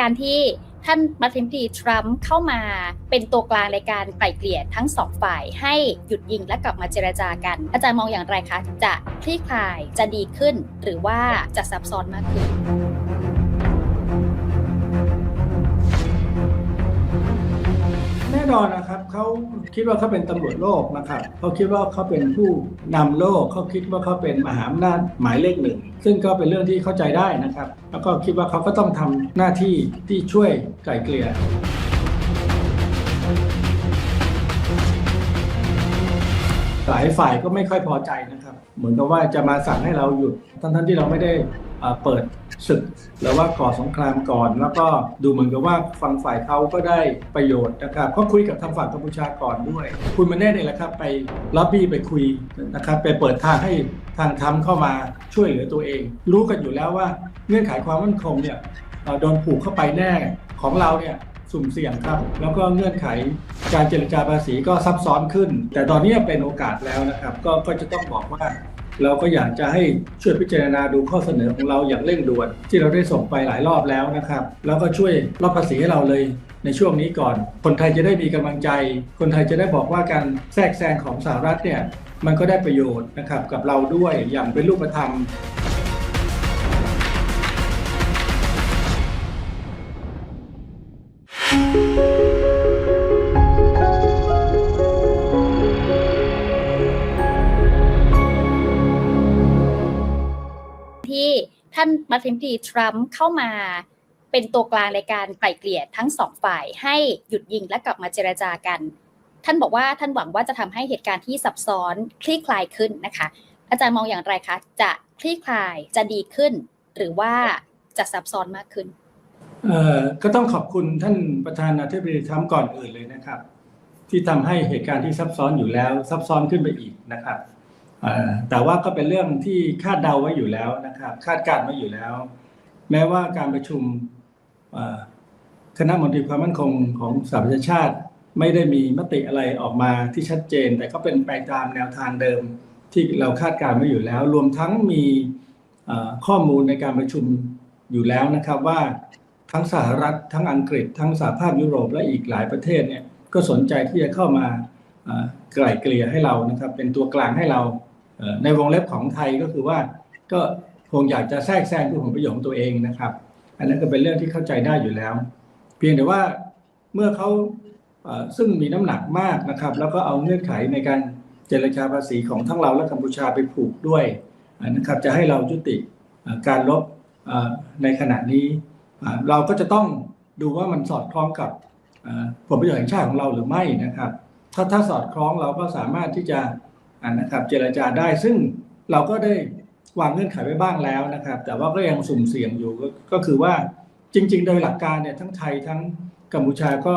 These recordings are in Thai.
การที่ท่านประธานาธิบดีทรัมป์เข้ามาเป็นตัวกลางในการไกล่เกลี่ยทั้งสองฝ่าย ให้หยุดยิงและกลับมาเจรจากัน อาจารย์มองอย่างไรคะ จะคลี่คลายจะดีขึ้น หรือว่าจะซับซ้อนมากขึ้นแน่นอนนะครับ เขาคิดว่าเขาเป็นตำรวจโลกนะครับเขาคิดว่าเขาเป็นผู้นำโลกเขาคิดว่าเขาเป็นมหาอำนาจหมายเลขหนึ่งซึ่งก็เป็นเรื่องที่เข้าใจได้นะครับ แล้วก็คิดว่าเขาก็ต้องทำหน้าที่ที่ช่วยไกล่เกลี่ยหลายฝ่ายก็ไม่ค่อยพอใจนะครับ เหมือนกับว่าจะมาสั่งให้เราหยุดทั้งๆที่เราไม่ได้ เปิดศึกหรือว่าก่อสงครามก่อน แล้วก็ดูเหมือนกับว่าฝั่งฝ่ายเขาก็ได้ประโยชน์นะครับก็คุยกับทางฝั่งกัมพูชาก่อนด้วย คุณมาแน่เนี่ยแหละครับไปล็อบบี้ไปคุยนะครับไปเปิดทางให้ทางทำเข้ามาช่วยเหลือตัวเอง รู้กันอยู่แล้วว่าเงื่อนไขความมั่นคงเนี่ยโดนผูกเข้าไปแน่ของเราเนี่ยสุ่มเสี่ยงครับ แล้วก็เงื่อนไขการเจรจาภาษีก็ซับซ้อนขึ้น แต่ตอนนี้เป็นโอกาสแล้วนะครับ ก็ก็จะต้องบอกว่า เราก็อยากจะให้ช่วยพิจารณาดูข้อเสนอของเราอย่างเร่งด่วน ที่เราได้ส่งไปหลายรอบแล้วนะครับ แล้วก็ช่วยลดภาษีให้เราเลยในช่วงนี้ก่อน คนไทยจะได้มีกำลังใจ คนไทยจะได้บอกว่าการแทรกแซงของสหรัฐเนี่ยมันก็ได้ประโยชน์นะครับกับเราด้วยอย่างเป็นรูปธรรม ท่านประธานาธิบดีทรัมป์เข้ามาเป็นตัวกลางในการไกล่เกลี่ยทั้งสองฝ่ายให้หยุดยิงและกลับมาเจรจากัน ท่านบอกว่าท่านหวังว่าจะทำให้เหตุการณ์ที่ซับซ้อนคลี่คลายขึ้นนะคะ อาจารย์มองอย่างไรคะ จะคลี่คลายจะดีขึ้น หรือว่าจะซับซ้อนมากขึ้นเอ่อก็ต้องขอบคุณท่านประธานาธิบดีทรัมป์ก่อนอื่นเลยนะครับ ที่ทำให้เหตุการณ์ที่ซับซ้อนอยู่แล้วซับซ้อนขึ้นไปอีกนะครับ แต่ว่าก็เป็นเรื่องที่คาดเดาไว้อยู่แล้วนะครับ คาดการณ์ไว้อยู่แล้ว แม้ว่าการประชุมคณะมนตรีความมั่นคงของสหประชาชาติ ไม่ได้มีมติอะไรออกมาที่ชัดเจน แต่ก็เป็นไปตามแนวทางเดิมที่เราคาดการณ์ไว้อยู่แล้ว รวมทั้งมีข้อมูลในการประชุมอยู่แล้วนะครับว่าทั้งสหรัฐทั้งอังกฤษ ทั้งสหภาพยุโรปและอีกหลายประเทศเนี่ยก็สนใจที่จะเข้ามาไกล่เกลี่ยให้เรานะครับ เป็นตัวกลางให้เรา ในวงเล็บของไทยก็คือว่าก็คงอยากจะแทรกแซงเพื่อผลประโยชน์ของตัวเองนะครับ อันนั้นก็เป็นเรื่องที่เข้าใจได้อยู่แล้ว เพียงแต่ว่าเมื่อเขาซึ่งมีน้ำหนักมากนะครับ แล้วก็เอาเงื่อนไขในการเจรจาภาษีของทั้งเราและกัมพูชาไปผูกด้วยนะครับจะให้เรายุติการลบในขณะนี้ เราก็จะต้องดูว่ามันสอดคล้องกับผลประโยชน์แห่งชาติของเราหรือไม่นะครับ ถ้าถ้าสอดคล้องเราก็สามารถที่จะ นะครับเจรจาได้ซึ่งเราก็ได้วางเงื่อนไขไว้บ้างแล้วนะครับ แต่ว่าก็ยังสุ่มเสี่ยงอยู่ก็คือว่าจริง ๆ โดยหลักการเนี่ยทั้งไทยทั้งกัมพูชาก็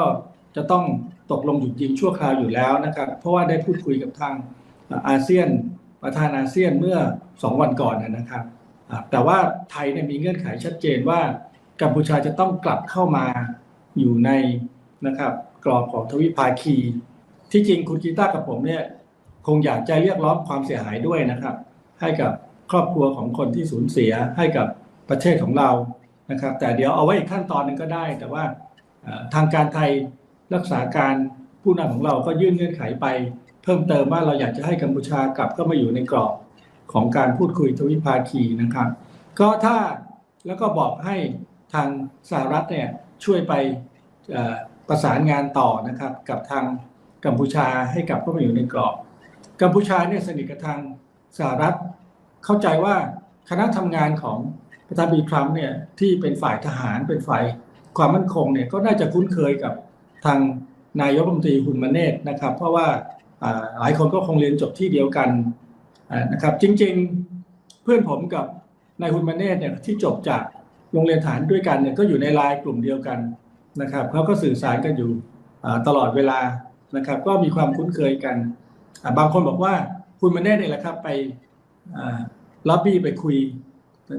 จะต้องตกลงหยุดยิงชั่วคราวอยู่แล้วนะครับ เพราะว่าได้พูดคุยกับทางอาเซียนประธานอาเซียนเมื่อสองวันก่อนนะครับ แต่ว่าไทยเนี่ยมีเงื่อนไขชัดเจนว่ากัมพูชาจะต้องกลับเข้ามาอยู่ในนะครับกรอบของทวิภาคี ที่จริงคุณกีตาร์กับผมเนี่ย คงอยากจะเรียกร้องความเสียหายด้วยนะครับ ให้กับครอบครัวของคนที่สูญเสียให้กับประเทศของเรานะครับ แต่เดี๋ยวเอาไว้อีกขั้นตอนหนึ่งก็ได้ แต่ว่าทางการไทยรักษาการผู้นำของเราก็ยื่นเงื่อนไขไป เพิ่มเติมว่าเราอยากจะให้กัมพูชากลับเข้ามาอยู่ในกรอบของการพูดคุยทวิภาคีนะครับ ก็ถ้าแล้วก็บอกให้ทางสหรัฐเนี่ยช่วยไปประสานงานต่อนะครับ กับทางกัมพูชาให้กลับเข้ามาอยู่ในกรอบ กัมพูชาเนี่ยสนิทกับทางสหรัฐ เข้าใจว่าคณะทำงานของประธานาธิบดีทรัมป์เนี่ยที่เป็นฝ่ายทหารเป็นฝ่ายความมั่นคงเนี่ยก็น่าจะคุ้นเคยกับทางนายกรัฐมนตรีฮุนมาเนตนะครับ เพราะว่าหลายคนก็คงเรียนจบที่เดียวกันนะครับ จริงๆเพื่อนผมกับนายฮุนมาเนตเนี่ยที่จบจากโรงเรียนฐานด้วยกันเนี่ยก็อยู่ในไลน์กลุ่มเดียวกันนะครับเขาก็สื่อสารกันอยู่ตลอดเวลานะครับ ก็มีความคุ้นเคยกัน บางคนบอกว่าฮุนมาเนตเนี่ยแหละครับ ไปล็อบบี้ไปคุย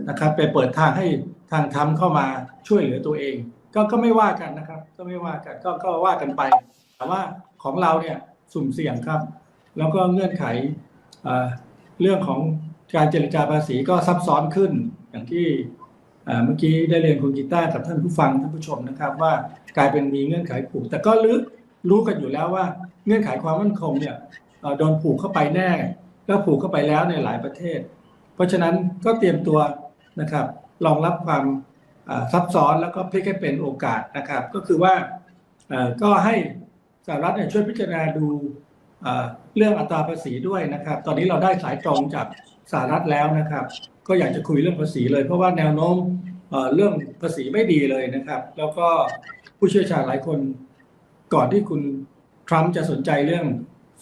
นะครับ ไปเปิดทางให้ทางทำเข้ามาช่วยเหลือตัวเอง ก็ก็ไม่ว่ากันนะครับ ก็ไม่ว่ากันก็ก็ว่ากันไป แต่ว่าของเราเนี่ยสุ่มเสี่ยงครับ แล้วก็เงื่อนไขเรื่องของการเจรจาภาษีก็ซับซ้อนขึ้นอย่างที่เมื่อกี้ได้เรียนคุณกีตาร์กับท่านผู้ฟังท่านผู้ชมนะครับ ว่ากลายเป็นมีเงื่อนไขผูกแต่ก็รู้รู้กันอยู่แล้วว่าเงื่อนไขความมั่นคงเนี่ย โดนผูกเข้าไปแน่แล้วผูกเข้าไปแล้วในหลายประเทศ เพราะฉะนั้นก็เตรียมตัวนะครับรองรับความซับซ้อนแล้วก็พลิกให้เป็นโอกาสนะครับ ก็คือว่าก็ให้สหรัฐช่วยพิจารณาดูเรื่องอัตราภาษีด้วยนะครับ ตอนนี้เราได้สายตรงจากสหรัฐแล้วนะครับ ก็อยากจะคุยเรื่องภาษีเลย เพราะว่าแนวโน้มเรื่องภาษีไม่ดีเลยนะครับ แล้วก็ผู้เชี่ยวชาญหลายคนก่อนที่คุณทรัมป์จะสนใจเรื่อง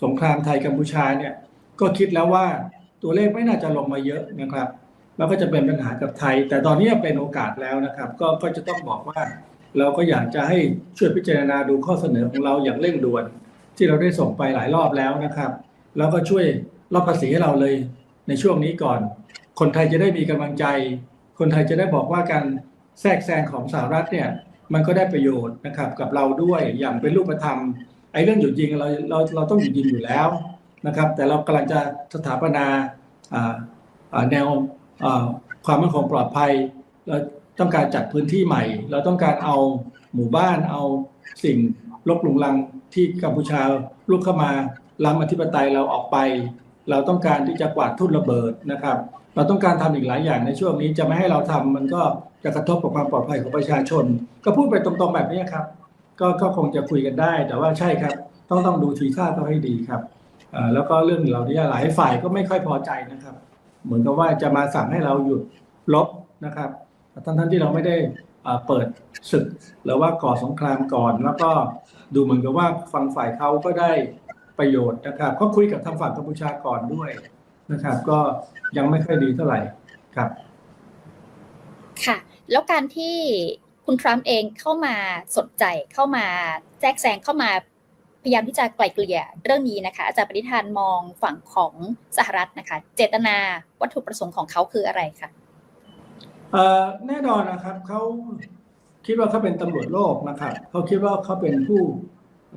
สงครามไทยกัมพูชาเนี่ยก็คิดแล้วว่าตัวเลขไม่น่าจะลงมาเยอะนะครับแล้วก็จะเป็นปัญหากับไทย แต่ตอนนี้เป็นโอกาสแล้วนะครับ ก็ก็จะต้องบอกว่า เราก็อยากจะให้ช่วยพิจารณาดูข้อเสนอของเราอย่างเร่งด่วน ที่เราได้ส่งไปหลายรอบแล้วนะครับ แล้วก็ช่วยลดภาษีให้เราเลยในช่วงนี้ก่อน คนไทยจะได้มีกำลังใจ คนไทยจะได้บอกว่าการแทรกแซงของสหรัฐเนี่ยมันก็ได้ประโยชน์นะครับกับเราด้วยอย่างเป็นรูปธรรม ไอ้เรื่องหยุดยิงเราเราเราต้องหยุดยิงอยู่แล้วนะครับ แต่เรากำลังจะสถาปนาแนวความมั่นคงปลอดภัย เราต้องการจัดพื้นที่ใหม่ เราต้องการเอาหมู่บ้านเอาสิ่งลบหลุงลังที่กัมพูชาลุกเข้ามาล้ำอธิปไตยเราออกไป เราต้องการที่จะกวาดทุ่นระเบิดนะครับ เราต้องการทำอีกหลายอย่างในช่วงนี้จะไม่ให้เราทำมันก็จะกระทบกับความปลอดภัยของประชาชน ก็พูดไปตรงๆแบบนี้ครับ ก็ก็คงจะคุยกันได้ แต่ว่าใช่ครับ ต้องต้องดูทีท่าเขาให้ดีครับแล้วก็เรื่องเหล่านี้หลายฝ่ายก็ไม่ค่อยพอใจนะครับ เหมือนกับว่าจะมาสั่งให้เราหยุดลบนะครับทั้งทั้งที่เราไม่ได้เอ่อเปิดศึกหรือว่าก่อสงครามก่อน แล้วก็ดูเหมือนกับว่าฝั่งฝ่ายเขาก็ได้ประโยชน์นะครับก็คุยกับทางฝั่งกัมพูชาก่อนด้วยนะครับ ก็ยังไม่ค่อยดีเท่าไหร่ครับ ค่ะ แล้วการที่ คุณทรัมป์เองเข้ามาสนใจเข้ามาแทรกแซงเข้ามาพยายามที่จะไกล่เกลี่ยเรื่องนี้นะคะอาจารย์ปณิธานมองฝั่งของสหรัฐนะคะ เจตนาวัตถุประสงค์ของเขาคืออะไรคะแน่นอนนะครับเขาคิดว่าเขาเป็นตำรวจโลกนะครับเขาคิดว่าเขาเป็นผู้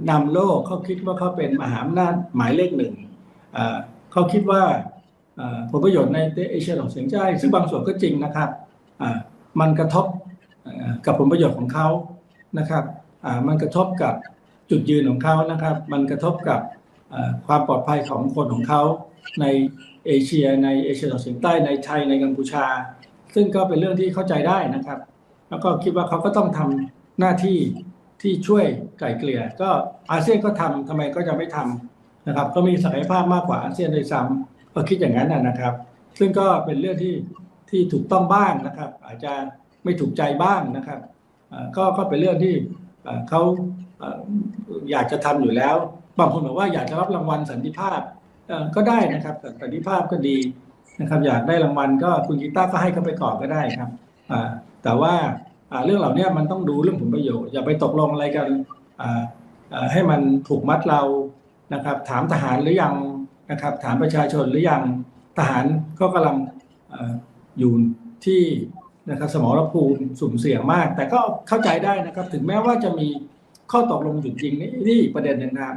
นำโลกเขาคิดว่าเขาเป็นมหาอำนาจหมายเลขหนึ่งเขาคิดว่าผลประโยชน์ในเอเชียตะวันออกเฉียงใต้ซึ่งบางส่วนก็จริงนะครับมันกระทบ กับผลประโยชน์ของเขานะครับมันกระทบกับจุดยืนของเขานะครับ มันกระทบกับความปลอดภัยของคนของเขาในเอเชียในเอเชียตะวันออกเฉียงใต้ในไทยในกัมพูชา ซึ่งก็เป็นเรื่องที่เข้าใจได้นะครับ แล้วก็คิดว่าเขาก็ต้องทำหน้าที่ที่ช่วยไกล่เกลี่ยก็อาเซียนก็ทำทำไมก็จะไม่ทำนะครับ ก็มีศักยภาพมากกว่าอาเซียนด้วยซ้ำก็คิดอย่างนั้นนะครับ ซึ่งก็เป็นเรื่องที่ที่ถูกต้องบ้างนะครับ อาจจะ ไม่ถูกใจบ้างนะครับก็ก็เป็นเรื่องที่เขาอยากจะทำอยู่แล้วบางคนบอกว่าอยากจะรับรางวัลสันติภาพก็ได้นะครับสันติภาพก็ดีนะครับ อยากได้รางวัลก็คุณกีตาร์ก็ให้เขาไปก่อนก็ได้ครับแต่ว่าเรื่องเหล่านี้มันต้องดูเรื่องผลประโยชน์อย่าไปตกลงอะไรกันให้มันผูกมัดเรานะครับ ถามทหารหรือยังนะครับ ถามประชาชนหรือยังทหารก็กำลังออยู่ที่ นะครับสมรภูมิสุ่มเสี่ยงมาก แต่ก็เข้าใจได้นะครับ ถึงแม้ว่าจะมีข้อตกลงหยุดยิงนี่นี่ประเด็นหนึ่งนะ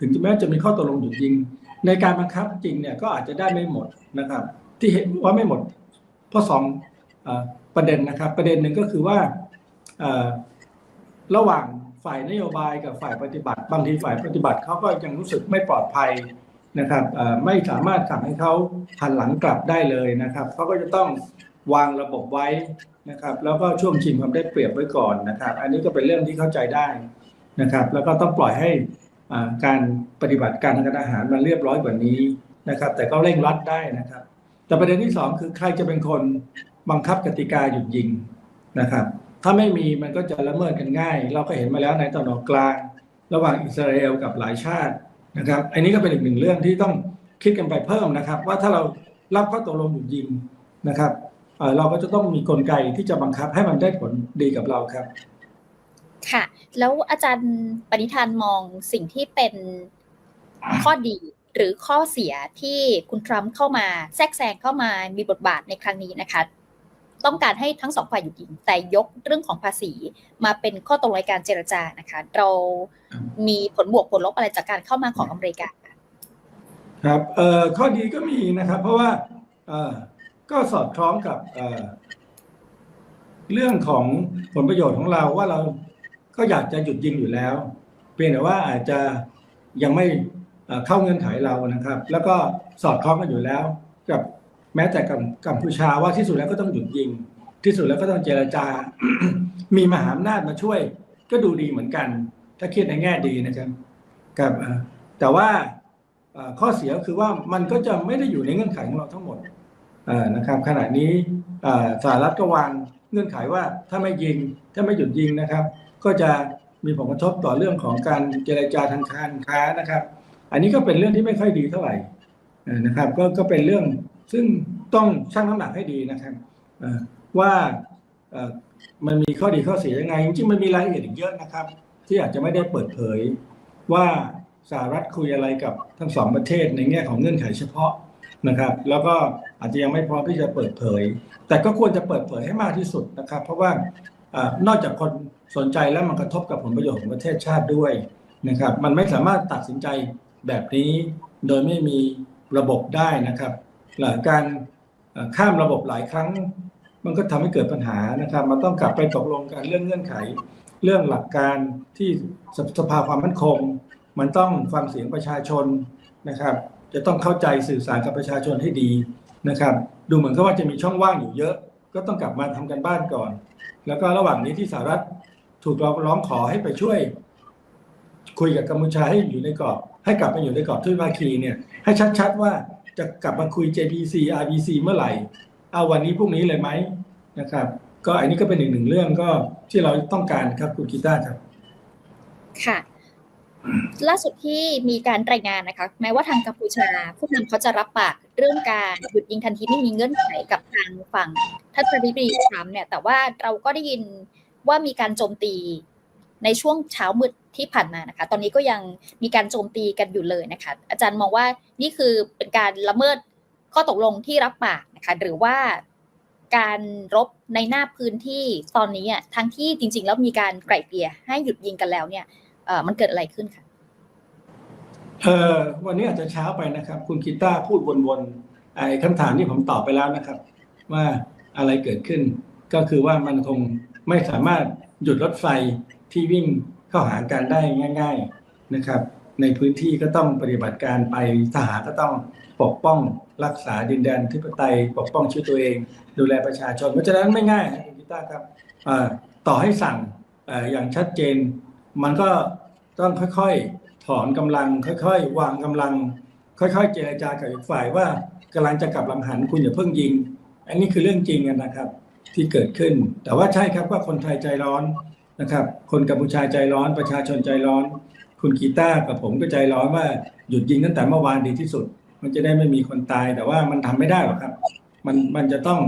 ถึงแม้จะมีข้อตกลงหยุดยิง ในการบังคับจริงเนี่ยก็อาจจะได้ไม่หมดนะครับ ที่เห็นว่าไม่หมดเพราะสองอประเด็นนะครับ ประเด็นหนึ่งก็คือว่าระหว่างฝ่ายนโยบายกับฝ่ายปฏิบัติบางทีฝ่ายปฏิบัติเขาก็ยังรู้สึกไม่ปลอดภัยนะครับไม่สามารถสั่งให้เขาหันหลังกลับได้เลยนะครับเขาก็จะต้อง วางระบบไว้นะครับ แล้วก็ช่วงชิงความได้เปรียบไว้ก่อนนะครับ อันนี้ก็เป็นเรื่องที่เข้าใจได้นะครับ แล้วก็ต้องปล่อยให้อ่าการปฏิบัติการทางการอาหารมันเรียบร้อยกว่านี้นะครับ แต่ก็เร่งรัดได้นะครับ แต่ประเด็นที่สองคือใครจะเป็นคนบังคับกติกาหยุดยิงนะครับ ถ้าไม่มีมันก็จะละเมิดกันง่าย เราก็เห็นมาแล้วในตะนออกกลาง ระหว่างอิสราเอลกับหลายชาตินะครับ อันนี้ก็เป็นอีกหนึ่งเรื่องที่ต้องคิดกันไปเพิ่มนะครับ ว่าถ้าเรารับข้อตกลงหยุดยิงนะครับ เอ่อเราก็จะต้องมีกลไกที่จะบังคับให้มันได้ผลดีกับเราครับ ค่ะ แล้วอาจารย์ปณิธานมองสิ่งที่เป็นข้อดีหรือข้อเสียที่คุณทรัมป์เข้ามาแทรกแซงเข้ามามีบทบาทในครั้งนี้นะคะ ต้องการให้ทั้งสองฝ่ายหยุดยิงแต่ยกเรื่องของภาษีมาเป็นข้อตกลงในการเจรจานะคะ เรามีผลบวกผลลบอะไรจากการเข้ามาของอเมริกาคะครับเอ่อข้อดีก็มีนะครับ เพราะว่าเอ่อ ก็สอดคล้องกับเรื่องของผลประโยชน์ของเราว่าเราก็อยากจะหยุดยิงอยู่แล้ว เพียงแต่ว่าอาจจะยังไม่เข้าเงื่อนไขเรานะครับ แล้วก็สอดคล้องกันอยู่แล้ว กับแม้แต่กับกัมพูชาว่าที่สุดแล้วก็ต้องหยุดยิง ที่สุดแล้วก็ต้องเจรจา มีมหาอำนาจมาช่วย ก็ดูดีเหมือนกัน ถ้าคิดในแง่ดีนะครับครับแต่ว่าข้อเสียคือว่ามันก็จะไม่ได้อยู่ในเงื่อนไขของเราทั้งหมด นะครับขณะนี้สหรัฐก็วางเงื่อนไขว่าถ้าไม่ยิงถ้าไม่หยุดยิงนะครับ ก็จะมีผลกระทบต่อเรื่องของการเจรจาทางการค้านะครับ อันนี้ก็เป็นเรื่องที่ไม่ค่อยดีเท่าไหร่นะครับก็ก็เป็นเรื่องซึ่งต้องชั่งน้ำหนักให้ดีนะครับว่ามันมีข้อดีข้อเสียยังไงจริงๆมันมีรายละเอียดอีกเยอะนะครับ ที่อาจจะไม่ได้เปิดเผยว่าสหรัฐคุยอะไรกับทั้งสองประเทศในแง่ของเงื่อนไขเฉพาะ นะครับ แล้วก็อาจจะยังไม่พร้อมที่จะเปิดเผย แต่ก็ควรจะเปิดเผยให้มากที่สุดนะครับ เพราะว่าอนอกจากคนสนใจแล้วมันกระทบกับผลประโยชน์ของประเทศชาติด้วยนะครับ มันไม่สามารถตัดสินใจแบบนี้โดยไม่มีระบบได้นะครับหลังการข้ามระบบหลายครั้ง มันก็ทำให้เกิดปัญหานะครับ มันต้องกลับไปตกลงกันเรื่องเงื่อนไข เรื่องหลักการที่สสภาความมั่นคง มันต้องฟังเสียงประชาชนนะครับ จะต้องเข้าใจสื่อสารกับประชาชนให้ดีนะครับ ดูเหมือนกับว่าจะมีช่องว่างอยู่เยอะ ก็ต้องกลับมาทำกันบ้านก่อน แล้วก็ระหว่างนี้ที่สหรัฐถูกเราร้องขอให้ไปช่วย คุยกับกัมพูชาให้อยู่ในกรอบ ให้กลับมาอยู่ในกรอบทวิภาคีเนี่ยให้ชัดๆว่าจะกลับมาคุย JBC RBC เมื่อไหร่ เอาวันนี้พรุ่งนี้เลยไหมนะครับ ก็อันนี้ก็เป็นอีกหนึ่งเรื่องก็ที่เราต้องการครับคุณกีตาร์ครับ ค่ะ ล่าสุดที่มีการรายงานนะคะ แม้ว่าทางกัมพูชา ผู้นำเขาจะรับปากเรื่องการหยุดยิงทันทีไม่มีเงื่อนไขกับทางฝั่งท่านประธานาธิบดีทรัมเนี่ย แต่ว่าเราก็ได้ยินว่ามีการโจมตีในช่วงเช้ามืดที่ผ่านมานะคะ ตอนนี้ก็ยังมีการโจมตีกันอยู่เลยนะคะ อาจารย์มองว่านี่คือเป็นการละเมิดข้อตกลงที่รับปากนะคะ หรือว่าการรบในหน้าพื้นที่ตอนนี้อะทั้งที่จริง ๆ แล้วมีการไกล่เกลี่ยให้หยุดยิงกันแล้วเนี่ย มันเกิดอะไรขึ้นคะเออวันนี้อาจจะเช้าไปนะครับ คุณกีตาพูดวนๆไอ้คำถามที่ผมตอบไปแล้วนะครับ ว่าอะไรเกิดขึ้น ก็คือว่ามันคงไม่สามารถหยุดรถไฟที่วิ่งเข้าหากันได้ง่าย ๆนะครับ ในพื้นที่ก็ต้องปฏิบัติการไปทหารก็ต้องปกป้องรักษาดินแดนที่ปไตยปกป้องชีวิตตัวเอง ดูแลประชาชนเพราะฉะนั้นไม่ง่ายคุณกีตาครับต่อให้สั่งออย่างชัดเจน มันก็ต้องค่อยๆ ถอนกำลัง ค่อย ๆ วางกำลัง ค่อย ๆ เจรจากับอีกฝ่ายว่ากำลังจะกลับลำหันคุณอย่าเพิ่งยิง อันนี้คือเรื่องจริงนะครับ ที่เกิดขึ้น แต่ว่าใช่ครับว่าคนไทยใจร้อนนะครับ คนกัมพูชาใจร้อนประชาชนใจร้อน คุณกีตาร์กับผมก็ใจร้อนว่าหยุดยิงตั้งแต่เมื่อวานดีที่สุด มันจะได้ไม่มีคนตาย แต่ว่ามันทำไม่ได้หรอกครับ มันมันจะต้อง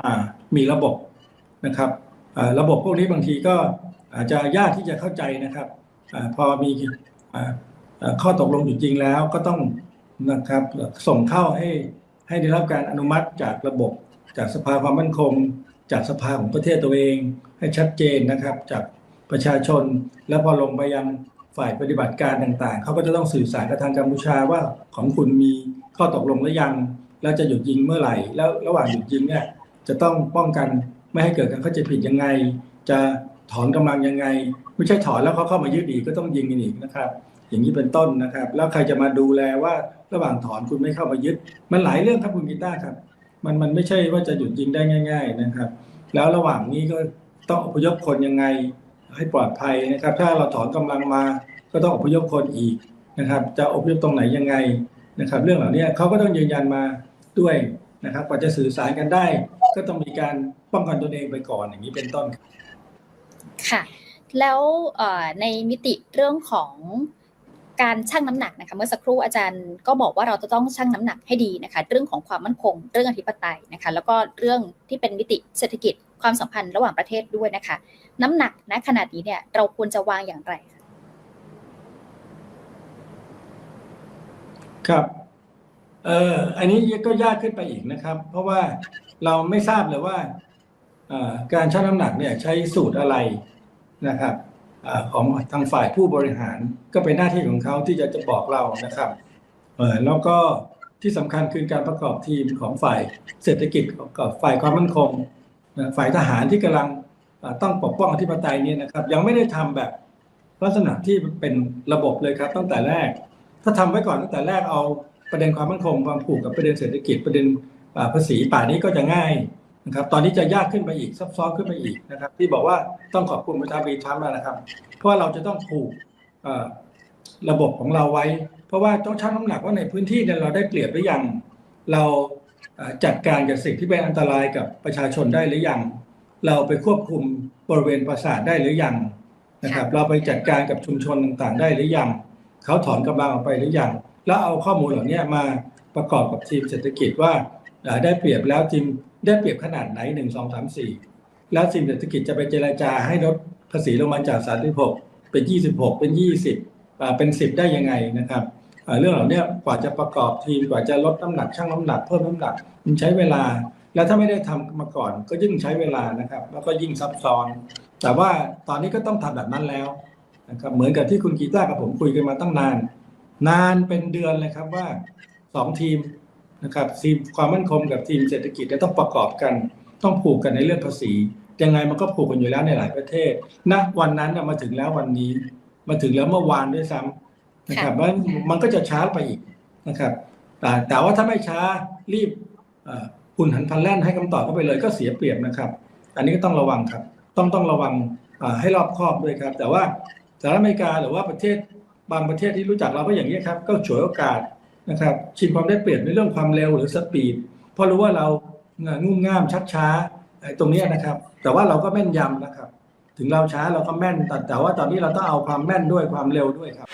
อามีระบบนะครับระบบพวกนี้บางทีก็ อาจจะยากที่จะเข้าใจนะครับอพอมีอข้อตกลงอยู่จริงแล้วก็ต้องนะครับส่งเข้าให้ให้ได้รับการอนุมัติจากระบบ จากสภาความมั่นคง จากสภาของประเทศตัวเอง ให้ชัดเจนนะครับ จากประชาชน แล้วพอลงไปยังฝ่ายปฏิบัติการต่างๆ เขาก็จะต้องสื่อสารกับทางกัมพูชาว่าของคุณมีข้อตกลงหรือยัง แล้วจะหยุดยิงเมื่อไหร่ แล้วระหว่างหยุดยิงเนี่ยจะต้องป้องกันไม่ให้เกิดการเข้าใจผิดยังไง จะ ถอนกำลังยังไง ไม่ใช่ถอนแล้วเขาเข้ามายึดอีกก็ต้องยิงกันอีกนะครับ อย่างนี้เป็นต้นนะครับ แล้วใครจะมาดูแลว่าระหว่างถอนคุณไม่เข้ามายึด มันหลายเรื่องครับคุณกีตาร์ครับ มันมันไม่ใช่ว่าจะหยุดยิงได้ง่าย ๆนะครับ แล้วระหว่างนี้ก็ต้องอพยพคนยังไงให้ปลอดภัยนะครับ ถ้าเราถอนกำลังมาก็ต้องอพยพคนอีกนะครับ จะอพยพตรงไหนยังไงนะครับ เรื่องเหล่านี้เขาก็ต้องยืนยันมาด้วยนะครับกว่าจะสื่อสารกันได้ ก็ต้องมีการป้องกันตนเองไปก่อนอย่างนี้เป็นต้นครับ ค่ะ แล้วในมิติเรื่องของการชั่งน้ำหนักนะคะเมื่อสักครู่อาจารย์ก็บอกว่าเราจะต้องชั่งน้ำหนักให้ดีนะคะเรื่องของความมั่นคง เรื่องอธิปไตยนะคะแล้วก็เรื่องที่เป็นมิติเศรษฐกิจความสัมพันธ์ระหว่างประเทศด้วยนะคะ น้ำหนักณขนาดนี้เนี่ยเราควรจะวางอย่างไรคะครับเอ่ออันนี้ก็ยากขึ้นไปอีกนะครับ เพราะว่าเราไม่ทราบเลยว่าการชั่งน้ำหนักเนี่ยใช้สูตรอะไร นะครับของทางฝ่ายผู้บริหารก็เป็นหน้าที่ของเขาที่จะจะบอกเรานะครับแล้วก็ที่สำคัญคือการประกอบทีมของฝ่ายเศรษฐกิจกับฝ่ายความมั่นคง ฝ่ายทหารที่กำลังต้องปกป้องอธิปไตยเนี่ยนะครับ ยังไม่ได้ทำแบบลักษณะที่เป็นระบบเลยครับตั้งแต่แรก ถ้าทำไว้ก่อนตั้งแต่แรกเอาประเด็นความมั่นคงความผูกกับประเด็นเศรษฐกิจประเด็นภาษีป่านี้ก็จะง่าย นะครับตอนนี้จะยากขึ้นไปอีกซับซ้อนขึ้นไปอีกนะครับ ที่บอกว่าต้องขอบคุณประธานาธิบดีทรัมป์นะครับ เพราะว่าเราจะต้องผูกเอ่อระบบของเราไว้ เพราะว่าต้องชั่งน้ำหนักว่าในพื้นที่เนี่ยเราได้เปรียบหรือยัง เราเอ่อจัดการกับสิ่งที่เป็นอันตรายกับประชาชนได้หรือยัง เราไปควบคุมบริเวณปราสาทได้หรือยังนะครับ เราไปจัดการกับชุมชนต่างๆ ได้หรือยัง เขาถอนกำลังออกไปหรือยัง แล้วเอาข้อมูลเหล่านี้มาประกอบกับทีมเศรษฐกิจว่าเอ่อได้เปรียบแล้วทีม ได้เปรียบขนาดไหนหนึ่งสองสามสี่แล้วทีมเศรษฐกิจจะไปเจรจาให้ลดภาษีลงมาจาก36เป็น26เป็น20อ่าเป็น10ได้ยังไงนะครับเรื่องเหล่านี้กว่าจะประกอบทีมกว่าจะลดน้ำหนักชั่งน้ำหนักเพิ่มน้ำหนักมันใช้เวลา แล้วถ้าไม่ได้ทำมาก่อนก็ยิ่งใช้เวลานะครับ แล้วก็ยิ่งซับซ้อน แต่ว่าตอนนี้ก็ต้องทำแบบนั้นแล้วนะครับเหมือนกับที่คุณกีตาร์กับผมคุยกันมาตั้งนาน นานเป็นเดือนเลยครับว่าสองทีม นะครับทีมความมั่นคงกับทีมเศรษฐกิจเนี่ยต้องประกอบกัน ต้องผูกกันในเรื่องภาษียังไงมันก็ผูกกันอยู่แล้วในหลายประเทศณวันนั้นน่ะมาถึงแล้ววันนี้ มาถึงแล้วเมื่อวานด้วยซ้ำนะครับมันมันก็จะช้าไปอีกนะครับแต่แต่ว่าถ้าไม่ช้ารีบเอ่อหุ่นหันพลันแล่นให้คำตอบเข้าไปเลยก็เสียเปรียบนะครับ อันนี้ก็ต้องระวังครับ ต้องต้องระวังอ่าให้รอบคอบด้วยครับ แต่ว่าสหรัฐอเมริกาหรือว่าประเทศบางประเทศที่รู้จักเราก็อย่างนี้ยครับ ก็ฉวยโอกาส นะครับ ชิงความได้เปรียบในเรื่องความเร็วหรือสปีดเพราะรู้ว่าเรางุ่มง่ามชักช้าตรงนี้นะครับ แต่ว่าเราก็แม่นยำนะครับ ถึงเราช้าเราก็แม่นแต่แต่ว่าตอนนี้เราต้องเอาความแม่นด้วยความเร็วด้วยครับ